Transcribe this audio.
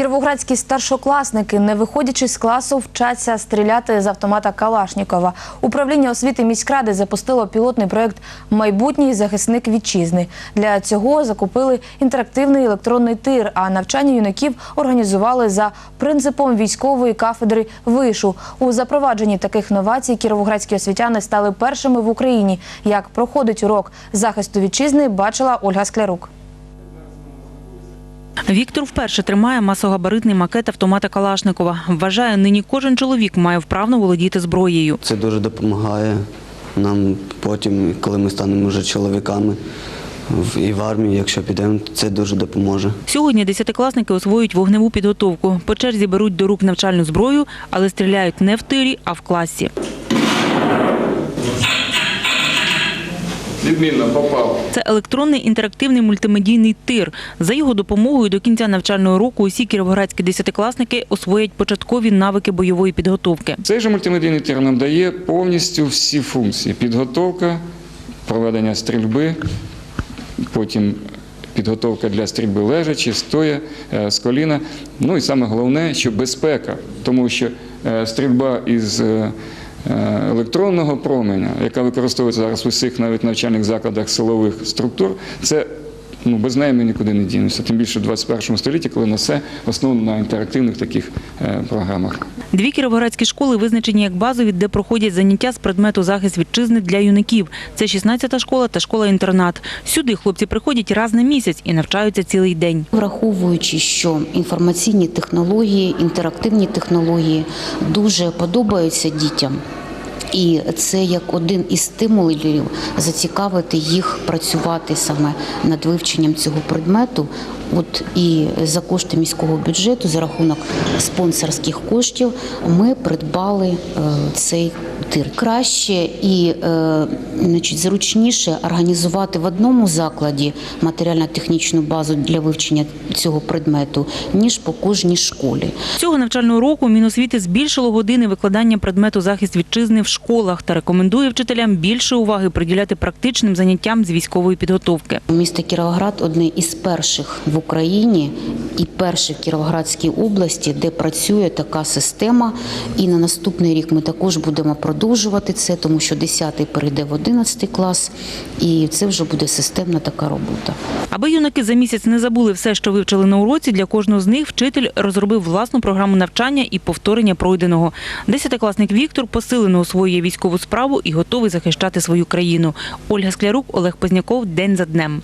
Кіровоградські старшокласники, не виходячи з класу, вчаться стріляти з автомата Калашнікова. Управління освіти міськради запустило пілотний проєкт Майбутній захисник вітчизни. Для цього закупили інтерактивний електронний тир, а навчання юнаків організували за принципом військової кафедри вишу. У запровадженні таких новацій кіровоградські освітяни стали першими в Україні. Як проходить урок захисту вітчизни, бачила Ольга Склярук. Віктор вперше тримає масогабаритний макет автомата Калашникова. Вважає, нині кожен чоловік має вправно володіти зброєю. Це дуже допомагає нам потім, коли ми станемо вже чоловіками і в армії, якщо підемо, це дуже допоможе. Сьогодні десятикласники освоюють вогневу підготовку. По черзі беруть до рук навчальну зброю, але стріляють не в тирі, а в класі. Відмінно, попав. Це електронний інтерактивний мультимедійний тир. За його допомогою до кінця навчального року усі кіровоградські десятикласники освоять початкові навики бойової підготовки. Цей же мультимедійний тир нам дає повністю всі функції: підготовка, проведення стрільби, потім підготовка для стрільби лежачи, стоя, е, з коліна. Ну і саме головне, що безпека, тому що е, стрільба із е, електронного променя, яка використовується зараз у всіх навіть навчальних закладах силових структур, це ну, без неї ми нікуди не дінемося. Тим більше в 21 столітті, коли на все основано на інтерактивних таких е, програмах. Дві кіровоградські школи визначені як базові, де проходять заняття з предмету захист вітчизни для юнаків. Це 16-та школа та школа-інтернат. Сюди хлопці приходять раз на місяць і навчаються цілий день. Враховуючи, що інформаційні технології, інтерактивні технології дуже подобаються дітям. І це як один із стимулів зацікавити їх працювати саме над вивченням цього предмету. От і за кошти міського бюджету, за рахунок спонсорських коштів, ми придбали е, цей тир. Краще і е, значить, зручніше організувати в одному закладі матеріально-технічну базу для вивчення цього предмету, ніж по кожній школі. Цього навчального року Міносвіти збільшило години викладання предмету захист вітчизни в школах та рекомендує вчителям більше уваги приділяти практичним заняттям з військової підготовки. Місто Кіровоград одне із перших в Україні і перше в Кіровоградській області, де працює така система. І на наступний рік ми також будемо продовжувати це, тому що 10-й перейде в 11 клас, і це вже буде системна така робота. Аби юнаки за місяць не забули все, що вивчили на уроці, для кожного з них вчитель розробив власну програму навчання і повторення пройденого. Десятикласник Віктор посилено освоює військову справу і готовий захищати свою країну. Ольга Склярук, Олег Позняков. День за днем.